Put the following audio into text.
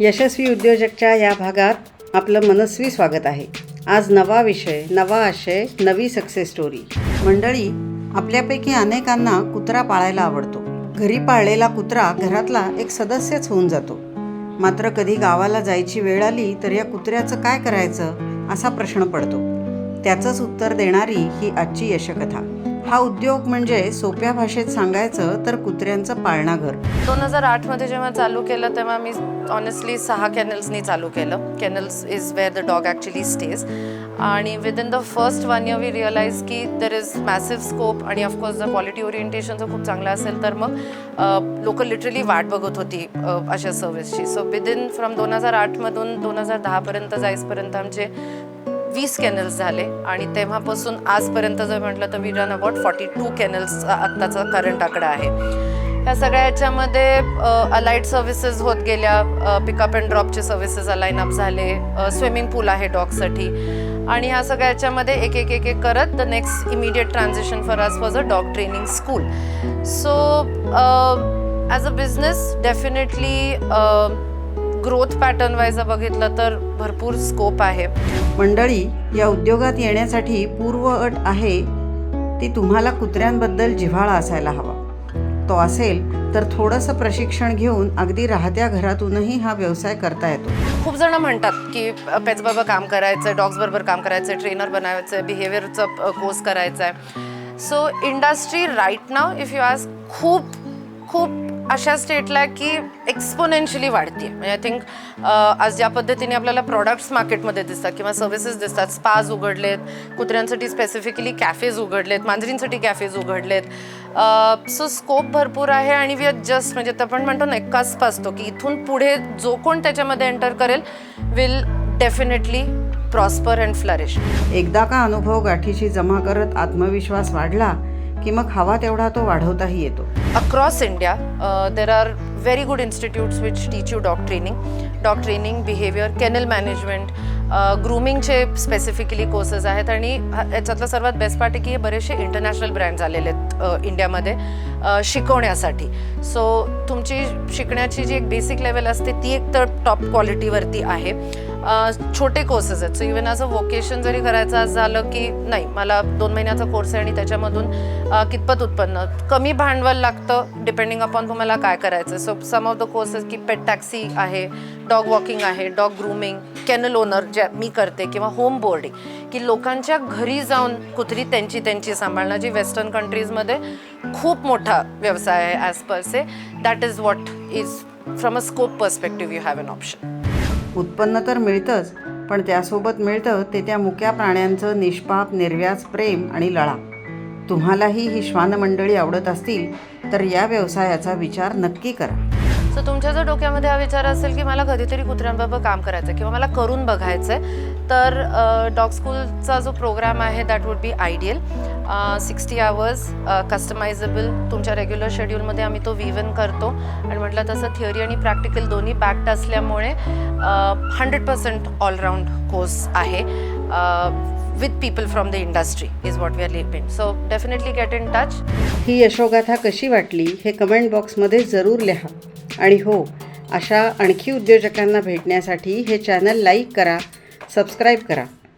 यशस्वी उद्योजकच्या या भागात आपलं मनस्वी स्वागत आहे. आज नवा विषय नवा आशय नवी सक्सेस स्टोरी मंडळी आपल्यापैकी अनेकांना कुत्रा पाळायला आवडतो. घरी पाळलेला कुत्रा घरातला एक सदस्यच होऊन जातो. मात्र कधी गावाला जायची वेळ आली तर या कुत्र्याचं काय करायचं असा प्रश्न पडतो. त्याचंच उत्तर देणारी ही आजची यशकथा. हा उद्योग म्हणजे सोप्या भाषेत सांगायचं तर कुत्र्यांचं पाळणाघर. दोन हजार आठमध्ये जेव्हा चालू केलं तेव्हा मी ऑनेस्टली सहा कॅनल्सनी चालू केलं. Kennels is where the dog actually stays आणि with in the first one year we realise की देर इज मॅसिव्ह स्कोप आणि ऑफकोर्स जर क्वालिटी ओरिएंटेशन जर खूप चांगलं असेल तर मग लोक लिटरली वाट बघत होती अशा सर्व्हिसची सो विदिन फ्रॉम दोन हजार आठमधून दोन हजार दहापर्यंत जाईसपर्यंत आमचे वीस कॅनल्स झाले आणि तेव्हापासून आजपर्यंत जर म्हटलं तर we run about forty two कॅनल्सचा आत्ताचा करंट आकडा आहे. ह्या सगळ्या याच्यामध्ये अलाईट सर्व्हिसेस होत गेल्या पिकअप अँड ड्रॉपचे सर्व्हिसेस अलाईन अप झाले स्विमिंग पूल आहे डॉगसाठी. आणि ह्या सगळ्या याच्यामध्ये एक एक एक एक करत the next immediate transition for us was a dog training school so as a business definitely growth pattern wise बघितलं तर भरपूर स्कोप आहे. मंडळी या उद्योगात येण्यासाठी पूर्व अट आहे ती तुम्हाला कुत्र्यांबद्दल जिव्हाळा असायला हवा. तो असेल तर थोडंसं प्रशिक्षण घेऊन अगदी राहत्या घरातूनही हा व्यवसाय करता येतो. खूप जण म्हणतात की पेट्स बरोबर काम करायचं डॉग्स बरोबर काम करायचं ट्रेनर बनायचं आहे बिहेवियरचं कोर्स करायचा आहे so industry right now if you आज खूप खूप अशा स्टेटला की एक्सपोनेन्शियली वाढते म्हणजे आय थिंक आज ज्या पद्धतीने आपल्याला प्रॉडक्ट्स मार्केटमध्ये दिसतात किंवा सर्व्हिसेस दिसतात स्पाज उघडलेत कुत्र्यांसाठी स्पेसिफिकली कॅफेज उघडलेत मांजरींसाठी कॅफेज उघडलेत सो स्कोप भरपूर आहे आणि वी आर जस्ट म्हणजे आपण म्हणतो ना एक कसप असतो की इथून पुढे जो कोण त्याच्यामध्ये एंटर करेल will definitely prosper and flourish एकदा का अनुभव गाठीशी जमा करत आत्मविश्वास वाढला की मग हवा तेवढा तो वाढवताही येतो. India, uh, there are very good institutes which teach you dog training, dog training, behavior, kennel management, ग्रूमिंगचे स्पेसिफिकली कोर्सेस आहेत. आणि याच्यातलं सर्वात बेस्ट पार्ट आहे की हे बरेचसे इंटरनॅशनल ब्रँड आलेले आहेत uh, इंडियामध्ये uh, शिकवण्यासाठी. सो तुमची शिकण्याची जी एक बेसिक लेवल असते ती एक तर टॉप क्वालिटीवरती आहे. छोटे कोर्सेस आहेत. So even as a vocation जरी करायचं झालं की नाही मला दोन महिन्याचा कोर्स आहे आणि त्याच्यामधून कितपत उत्पन्न? कमी भांडवल लागतं डिपेंडिंग अपॉन तुम्हाला काय करायचं so some of the courses की पेट टॅक्सी आहे डॉग वॉकिंग आहे डॉग ग्रूमिंग कॅनल ओनर ज्या मी करते किंवा होम बोर्डिंग की लोकांच्या घरी जाऊन कुत्री त्यांची त्यांची सांभाळणं जी वेस्टर्न कंट्रीजमध्ये खूप मोठा व्यवसाय आहे as per se that is what is from a scope perspective you have an option उत्पन्न तर मिळतंच पण त्यासोबत मिळतं ते त्या मुक्या प्राण्यांचं निष्पाप निर्व्याज प्रेम आणि लळा. तुम्हालाही ही श्वानमंडळी आवडत असतील तर या व्यवसायाचा विचार नक्की करा. सो तुमच्या जर डोक्यामध्ये हा विचार असेल की मला कधीतरी कुत्र्यांबरोबर काम करायचं किंवा मला करून बघायचं आहे तर डॉग स्कूलचा जो प्रोग्राम आहे that would be ideal sixty hours customisable तुमच्या रेग्युलर शेड्यूलमध्ये आम्ही तो विवन करतो. आणि म्हटलं तसं थिअरी आणि प्रॅक्टिकल दोन्ही बॅक्ड असल्यामुळे hundred percent all round course आहे. With people from the industry is what we are living so definitely get in touch ही यशोगाथा कशी वाटली हे कमेंट बॉक्समध्ये जरूर लिहा. आणि हो अशा आणखी उद्योजकांना भेटण्यासाठी हे चॅनल लाईक करा सबस्क्राईब करा.